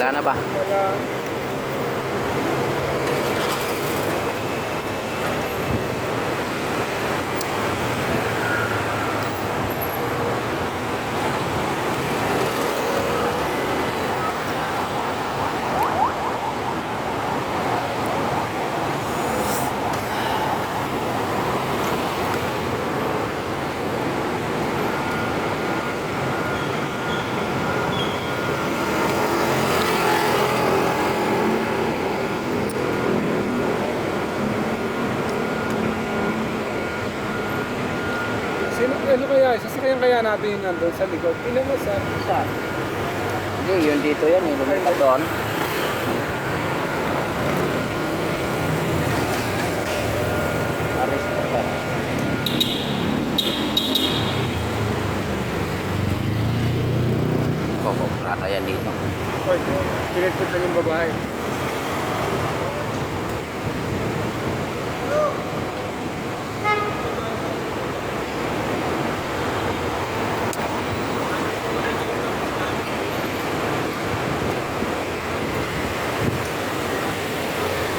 Wala na ba? Wala. Ano kaya, sasakyan kaya natin yung nandun sa likod? Mo sa, Saan? Hindi, yun dito yan eh. Lumipat doon. Aris ko pa. Kukuprata yan dito. Pwede. Pinagput lang yung babae.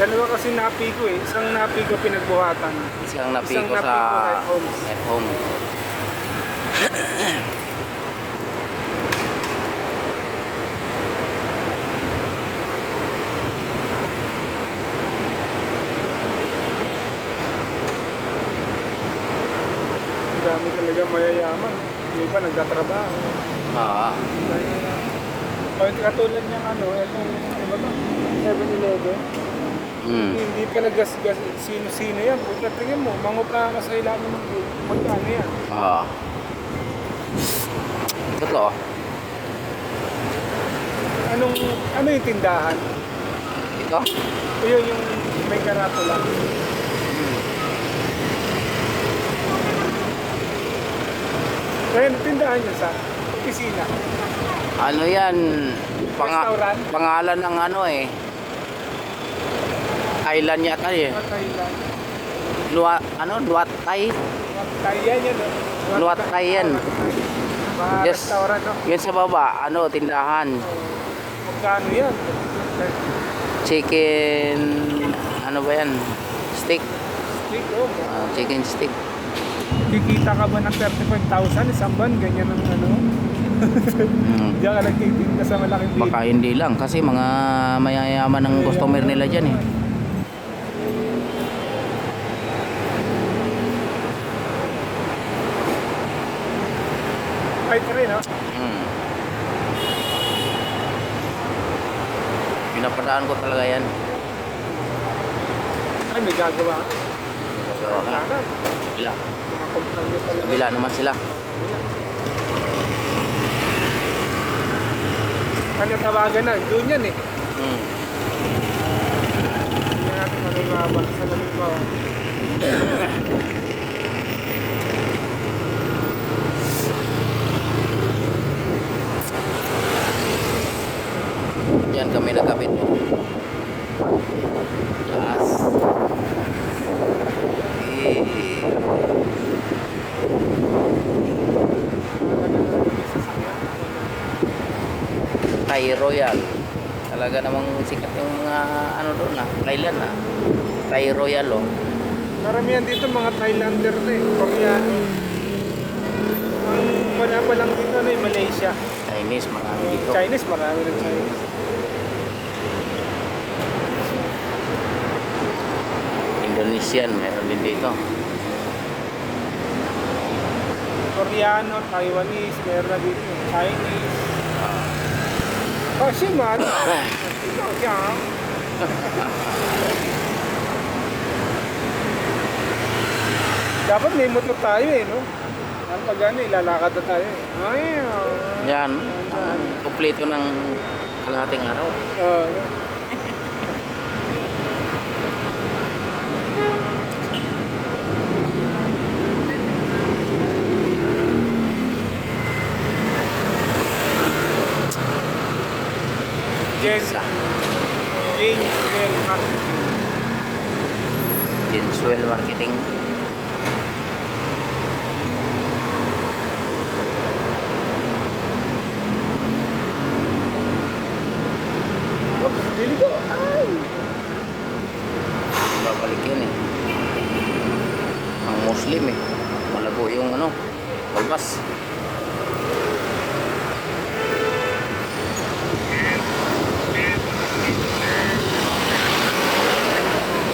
Dalawa kasi napi ko eh. Isang napi ko pinagbuhatan. Isang napiko napiko sa at homes. at home. Ang dami talaga mayayaman. Yung iba nagtatrabaho. Ah, O katulad niyang ano, itong, ano ba? 7-Eleven. Mm. Hindi pa naggasgas sino-sino yan. Puta, tingin mo, mangupra ka sa ilalim ng magkano yan. Ah. Totoo. Anong, ano yung tindahan? Ito? O yun yung may karatula. Kaya tindahan niya sa opisina. Ano yan? Restaurant? pangalan ng ano eh. Island yata eh. Thailand. Lua, ano? Luat Thai? Thailand yan? Luat Thai yan. Yes. restaurant, no? Yun sa baba, ano, tindahan. Magkano yan? Chicken, ano ba yan? Steak. Steak, oh. Ah, chicken steak. Kikita ka ba ng 35,000 isang ban? Ganyan ang ano? Mm. Diyan ka nagtitinda sa malaking Baka hindi lang kasi mga mayayaman ng customer nila dyan eh. Kahit rin, no? Mm. Pinapadaan ko talaga yan. Ay, may gagawa. Ah, Sana. Kabila. Kabila naman sila. Ano tawagan na? Doon yan eh. Mm. Hindi natin manunabas sa lamig pa. Yan kami nagkabit. Taas. Eh, Thai Royal. Talaga namang sikat yung mga ano doon ah. Thailand ah. Thai Royal oh. Karamihan dito mga Thailander na eh. Koreano. Ang wala pa lang dito na eh, Malaysia. Chinese marami dito. Chinese, marami rin Chinese. Indonesian meron din dito. Koreano, Taiwanese, meron na dito. Chinese. Kasi man, ito siya. Dapat may motor tayo eh, no? Ang pag ano, ilalakad na tayo eh. Ay, oh. Yan. ang Kompleto ng kalahating araw. Oh, Jen, Isa. Jen, Jen, Marketing. Jinswell Marketing. Bili ko. Ay. Babalik yun eh. Ang Muslim eh. Malago yung ano, balbas.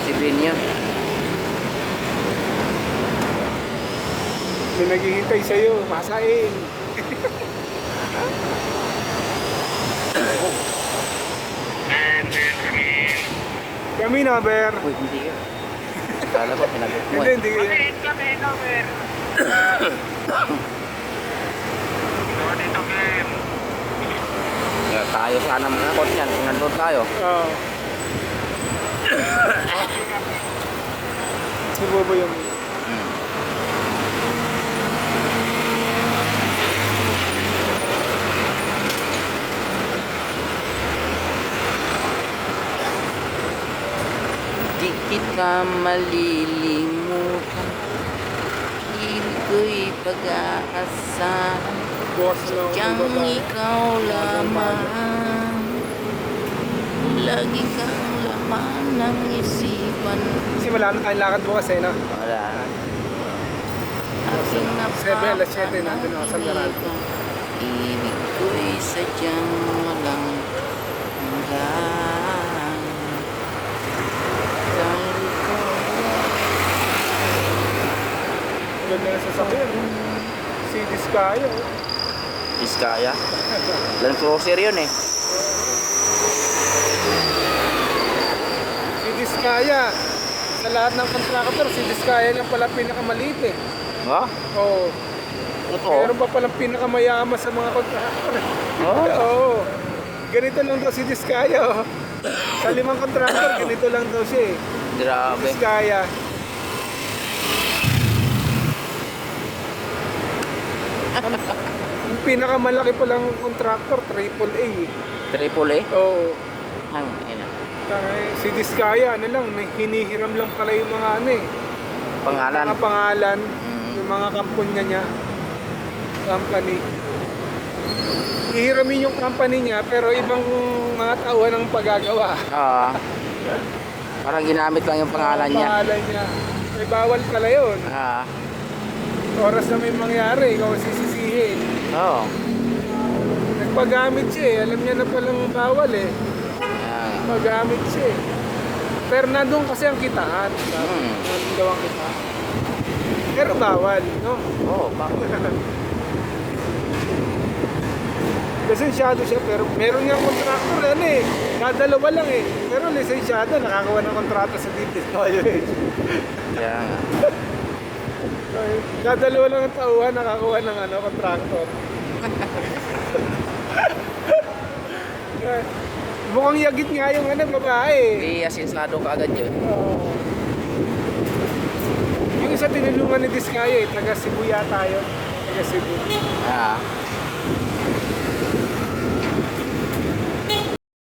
Si Ben yun. May naghihintay sa'yo. Masain. Kami na, Ber. Uy, hindi yun. Kala ko pinagot mo Hindi, hindi. kami na, Ber. dito. Kaya tayo sana manakot yan kung nandun tayo. Oo. Si Bobo yung... Hmm. Kita malilimutan Ibig ko'y pag-aasahan Boss na ako Diyang ng babae. ikaw lamang Lagi kang laman ng isipan Kasi wala na tayong lakad bukas eh, no? Wala Aking Sebe, alas 7, nandun ako sa Garal. napapangiligan. Ibig ko'y sadyang walang hanggan Dahil ko Ganda na sasakyan. Si Discayo. Biskaya Land Cruiser yun eh Si Discaya. Sa lahat ng contractor, si Discaya lang pala pinakamaliit eh. Ha? Oo. Totoo? Meron pa palang pinakamayaman sa mga contractor. Oh? Oo. Ganito lang daw si Discaya. Oh. Sa limang contractor, ganito lang daw siya eh. Grabe Yung pinakamalaki palang contractor, triple A. Triple A Oo. Ang ina Tangay, si Discaya, ano lang, may hinihiram lang pala yung mga ano eh. Pangalan Mga pangalan, Mm. yung mga kampunya niya. Company. Hihiramin yung company niya, pero ibang mga tauhan ang paggagawa. Ah. Parang ginamit lang yung pangalan Ang niya. Pangalan niya. May bawal pala yun. Ah. Oras na may mangyari, ikaw ang sisisihin. Oo. Nagpagamit siya eh. Alam niya na palang bawal eh. Ah. Nagpagamit siya eh. Pero nandun kasi ang kitaan. Hmm. Nandun daw ang kitaan. Pero bawal, no? Oo, bakit? Lisensyado siya pero meron niyang contractor ano eh. Nadalawa lang eh. Pero lisensyado, nakakawa ng kontrata sa DPWH. Kaya nga. Nadalawa lang ang tauhan, nakakawa ng ano, contractor. Eh, Mukhang yagit nga yung ano, babae. Hindi asinsado ka agad yun. Oo. Yung isa tinulungan ni Diskaya eh, taga Cebu yata yun. Taga Cebu. Ah.